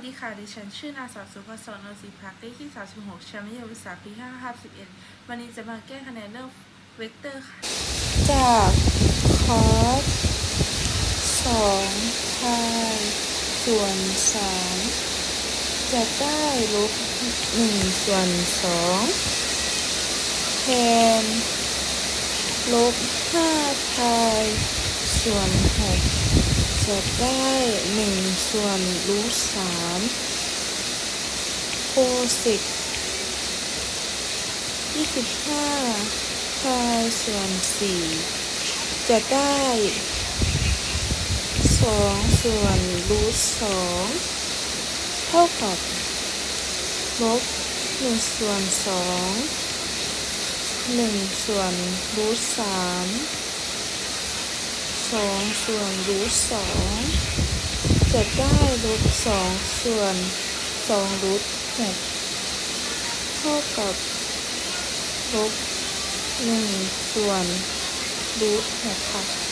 วัสดีค่ะ ดิฉันชื่อนางสาวสุภศรนนทรีพักเลขที่36ชั้นมัธยมศึกษาปี5ทับ11วันนี้จะมาแก้คะแนนเรื่องเวกเตอร์ค่ะ จากคอสสองพายส่วนสามจะได้ลบหนึ่งส่วนสองแทนลบห้าพายส่วนหก จะได้หนึ่งส่วนรูทสามโคสิกยี่สิบห้าพายส่วนสี่จะได้สองส่วนรูทสองเท่ากับลบหนึ่งส่วนสองหนึ่งส่วนรูทสาม สองส่วนรูทสองจะได้รูทสองส่วนสองรูทหกเท่ากับลบหนึ่งส่วนรูทหกค่ะ